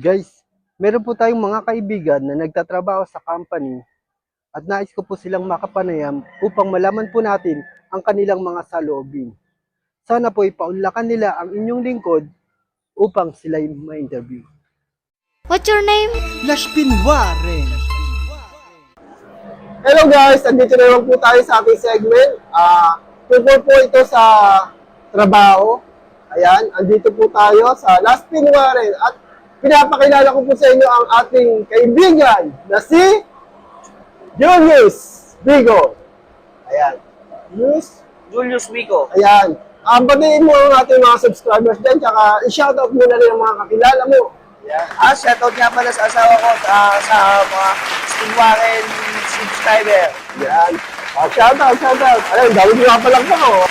Guys, meron po tayong mga kaibigan na nagtatrabaho sa company at nais ko po silang makapanayam upang malaman po natin ang kanilang mga saloobin. Sana po ipaunlakan nila ang inyong lingkod upang sila ma-interview. What's your name? Lashpin Warren. Hello guys, andito na naman po tayo sa ating segment. Ah, tungkol po ito sa trabaho. Ayan, andito po tayo sa Last Pinwaren at pinapakilala ko po sa inyo ang ating kaibigan na si Julius Bigo. Ayan. Julius, Julius Vico. ayan. Um, batiin mo ang ating mga subscribers dyan, tsaka i-shoutout mo na rin ang mga kakilala mo. Ayan. Ah, shoutout nga pala sa asawa ko ah, sa mga Stingwaren subscriber. Yan. Oh, shoutout, shoutout. Ayun, dami ko nga palang pa, oh.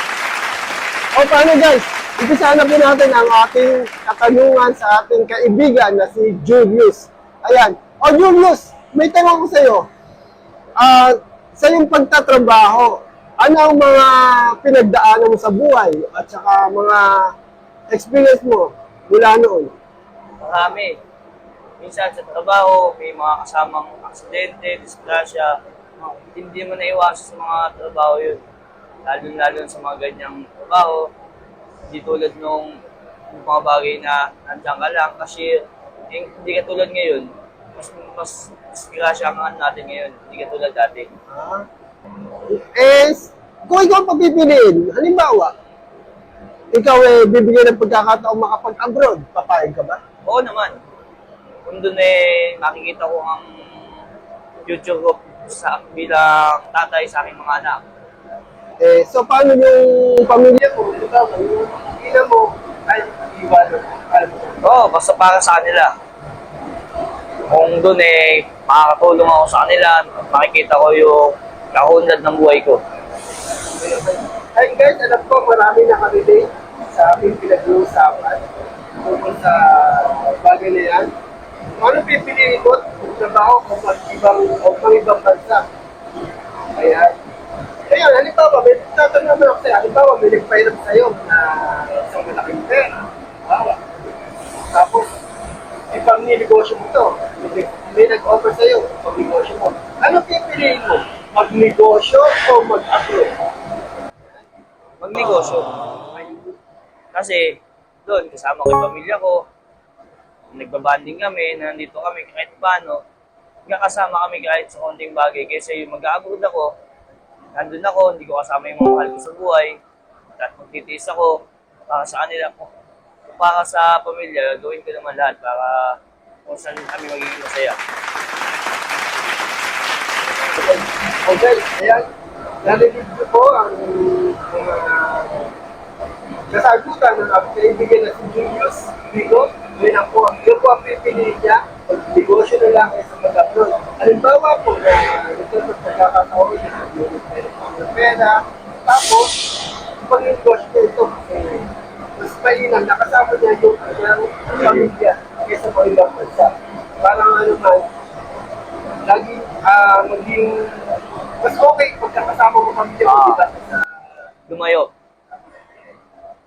O, paano guys? Umpisa na po natin ang ating katanungan sa ating kaibigan na si Julius. Ayan. O, Julius, may tanong ko sa iyo. Ah, sa iyong pagtatrabaho, ano ang mga pinagdaanan mo sa buhay at saka mga experience mo mula noon? Marami. Minsan sa trabaho, may mga kasamang aksidente, disgrasya. Hindi mo naiwasan sa mga trabaho yun. Lalo-lalo sa mga ganyang trabaho. Hindi tulad nung yung mga bagay na nandiyan ka lang. Eh, Hindi ka tulad ngayon. Mas, mas disgrasya ang ano natin ngayon. Hindi ka tulad dati. Ah. Eh, kung ikaw ang halimbawa, ikaw eh, bibigyan ng pagkakataong makapag-abroad, papayag ka ba? Oo naman. Kung doon eh, makikita ko ang future ko sa bilang tatay sa aking mga anak. Eh, so paano yung pamilya mo? Yung ina mo, ay iwan. Oo, basta para sa kanila. Kung doon eh, makakatulong ako sa kanila, makikita ko yung kahunlad ng buhay ko. Ay guys, alam ko marami nakarelate sa ating pinag-uusapan tungkol sa bagay na yan. Ano pipiliin mo, kung trabaho o mag-ibang, o pang-ibang bansa. Ayan. Ngayon, halimbawa, may tatanong naman ako sa'yo, halimbawa, may nagpahirap sa'yo na isang malaking pera. Halimbawa. Tapos, ibang ninegosyo mo to. May, nag-offer sa'yo, pag negosyo mo. Ano pipiliin mo? Mag-negosyo o mag-approve? Magnegosyo. Kasi doon, kasama ko yung pamilya ko, nagbabanding kami, nandito kami kahit paano, kasama kami kahit sa konting bagay. Kasi yung mag-abroad ako, nandun ako, hindi ko kasama yung mga mahal ko sa buhay, at magtitiis ako para sa kanila ko. Para sa pamilya, gawin ko naman lahat para kung saan kami magiging masaya. Okay, ayan. Narinig ko po ang mga kasagutan ng ating kaibigan na si Julius Vigo. Yun ang po, yun po ang pipiliin niya. Negosyo na lang sa mag-upload. Halimbawa po na ito sa pagkakataon niya sa po ng pera. Tapos, pag negosyo ko ito, eh, mas mainam, nakasama niya yung kanyang pamilya kaysa po ibang bansa. Parang ano man, laging ah maging mas okay pag nakasama mo pamilya mo, di ba? Lumayo.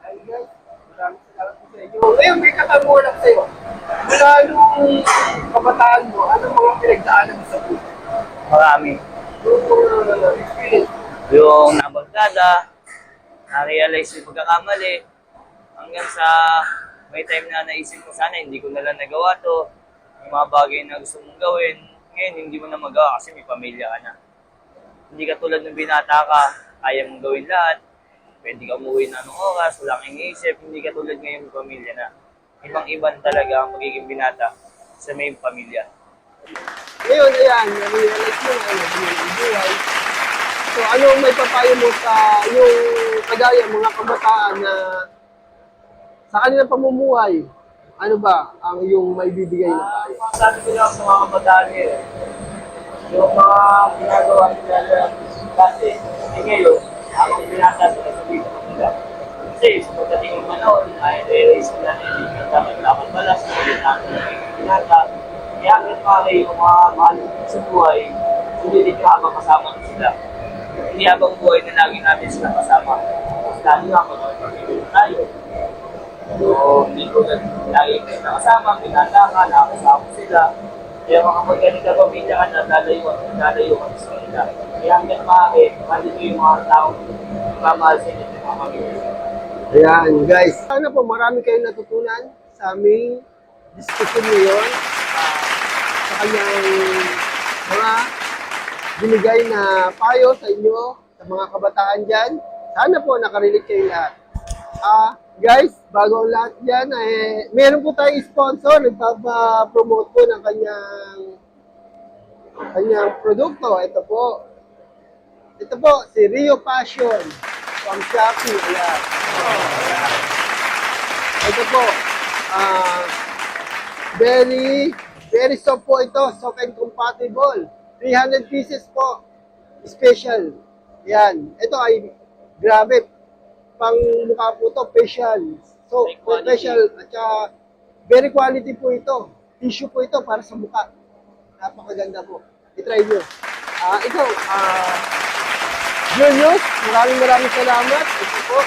Ay, guys, maraming salamat po sa inyo. Ngayon, may katanungan ako sa iyo. Mula nung kabataan mo, anong mga pinagdaanan mo sa buhay? Marami. Yung mga experience. yung na-realize yung pagkakamali, hanggang sa may time na naisip ko sana hindi ko na lang nagawa to, yung mga bagay na gusto mong gawin, ngayon hindi mo na magawa kasi may pamilya ka na. Hindi ka tulad ng binata ka, kaya mong gawin lahat, pwede ka umuwi na anong oras, wala kang iniisip, hindi ka tulad ngayon may pamilya na. Ibang-iban talaga ang magiging binata sa may pamilya. Ngayon, ayan, na-realize mo ano, buhay. So, ano may papayo mo sa yung kagaya mga kabataan na sa kanilang pamumuhay, ano ba ang iyong may bibigay na payo? Sabi ko lang sa mga kabataan eh, yung mga ginagawa nila na dati, eh ngayon, ako binasa sila sa video nila. Kasi sa pagdating ng panahon, ay nila na hindi ka dapat dapat balas, nagiging binata. Kaya ang pare yung mga mahal sa buhay, sulitin ka kasama sila. Hindi habang buhay na lagi natin sila kasama. Lalo na pag tayo. So, hindi ko na lagi ko nakasama, pinataka, nakasama sila. Kaya mga magkano ka pamilya ka na, lalayo, lalayo ka sa kanila. Kaya hanggang maaari, mali yung mga taong mamahal sa inyo, mga pamilya. Ayan, guys. Sana po marami kayong natutunan sa aming discussion ngayon ah, sa kanyang mga binigay na payo sa inyo, sa mga kabataan dyan. Sana po nakarelate kayo lahat. Ah, guys, bago ang lahat dyan, eh, meron po tayong sponsor, nagpapa-promote po ng kanyang kanyang produkto. Ito po. Ito po, si Rio Passion from Shopee. Ayan. Ito po, ah, very, very soft po ito, soft and compatible. 300 pieces po, special. Yan, ito ay, grabe, pang mukha po to, facial. So, facial, at saka, very quality po ito. Tissue po ito para sa mukha. Napakaganda po. I-try nyo. Ah, ikaw, ah, Julius, maraming maraming salamat. Ito po,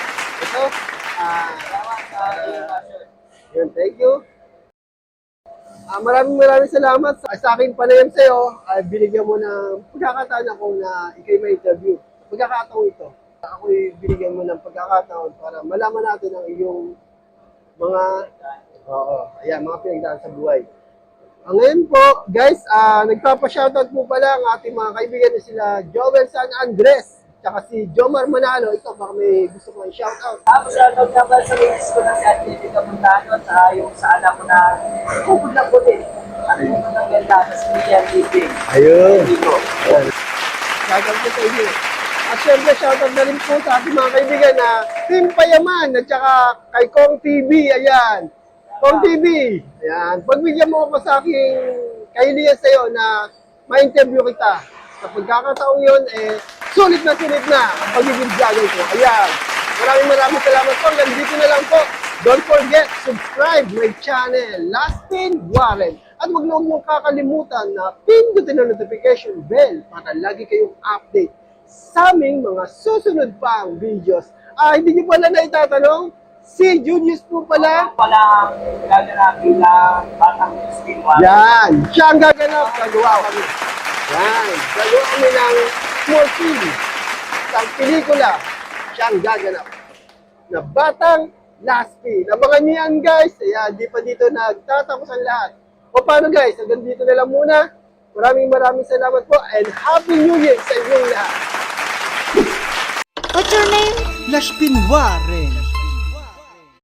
ito, ah, Salamat yun, thank you. Ah, maraming maraming salamat sa, sa aking panayam sa iyo. Ay binigyan mo ng pagkakataon ako na ikay may interview. Pagkakataon ito. Ako'y binigyan mo ng pagkakataon para malaman natin ang iyong mga Oo, ayan, mga pinagdaan sa buhay. Ah, ngayon po, guys, ah nagpapa-shoutout po pala ang ating mga kaibigan na sila Joel San Andres, tsaka si Jomar Manalo. Ito, baka may gusto mo i-shoutout. Tapos shoutout nga pala sa misis ko na si Ate Jessica Montano at saka yung sa anak ko na bukod na po din. Ano yung mga ganda na si Miriam Living. Ayun. Dito. Shoutout po sa inyo. At syempre, shoutout na rin po sa ating mga kaibigan na Team Payaman at saka kay Kong TV. Ayan. Kong TV. Ayan. Pagbigyan mo ako sa aking kahilingan sa iyo na ma-interview kita. Sa pagkakataong yun, eh, sulit na sulit na ang pagiging vlogger ko. Ayan. Maraming maraming salamat po. Hanggang dito na lang po. Don't forget, subscribe my channel, Lastin Warren. At huwag na huwag kakalimutan na pindutin ang notification bell para lagi kayong update sa aming mga susunod pang videos. Ah, hindi niyo pala na itatanong? Si Junius po pala. Pala ang gaganap bilang batang one. Yan. Siya ang gaganap. Gagawa kami. Yan. Gagawa kami ng film. Isang pelikula. Siya ang gaganap. Na batang last pin. Abangan niyo yan guys. Ayan, di pa dito nagtatapos ang lahat. O paano guys, hanggang dito na lang muna. Maraming maraming salamat po and Happy New Year sa inyong lahat. What's your name? Lashpin Warren.